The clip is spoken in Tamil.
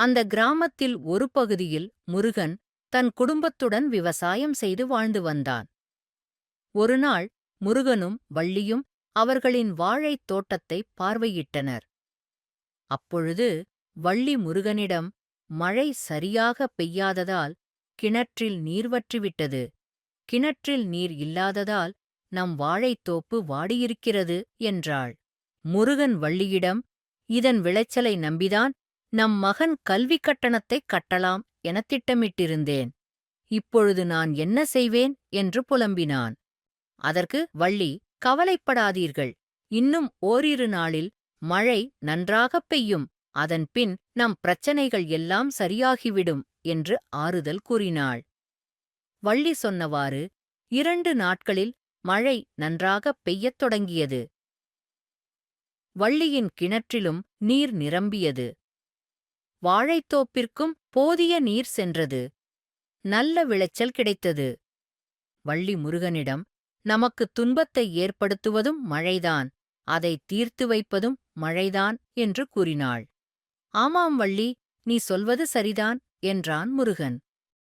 அந்த கிராமத்தில் ஒரு பகுதியில் முருகன் தன் குடும்பத்துடன் விவசாயம் செய்து வாழ்ந்து வந்தான். ஒருநாள் முருகனும் வள்ளியும் அவர்களின் வாழைத் தோட்டத்தை பார்வையிட்டனர். அப்பொழுது வள்ளி முருகனிடம் மழை சரியாக பெய்யாததால் கிணற்றில் நீர் வற்றிவிட்டது. கிணற்றில் நீர் இல்லாததால் நம் வாழைத்தோப்பு வாடியிருக்கிறது என்றாள். முருகன் வள்ளியிடம் இதன் விளைச்சலை நம்பிதான் நம் மகன் கல்வி கட்டணத்தைக் கட்டலாம் எனத் திட்டமிட்டிருந்தேன். இப்பொழுது நான் என்ன செய்வேன்? என்று புலம்பினான். அதற்கு வள்ளி கவலைப்படாதீர்கள். இன்னும் ஓரிரு நாளில் மழை நன்றாகப் பெய்யும். அதன்பின் நம் பிரச்சனைகள் எல்லாம் சரியாகிவிடும் என்று ஆறுதல் கூறினாள். வள்ளி சொன்னவாறு இரண்டு நாட்களில் மழை நன்றாகப் பெய்யத் தொடங்கியது. வள்ளியின் கிணற்றிலும் நீர் நிரம்பியது. வாழைத்தோப்பிற்கும் போதிய நீர் சென்றது. நல்ல விளைச்சல் கிடைத்தது. வள்ளி முருகனிடம் நமக்கு துன்பத்தை ஏற்படுத்துவதும் மழைதான் அதை தீர்த்து வைப்பதும் மழைதான் என்று கூறினாள். ஆமாம் வள்ளி நீ சொல்வது சரிதான் என்றான் முருகன்.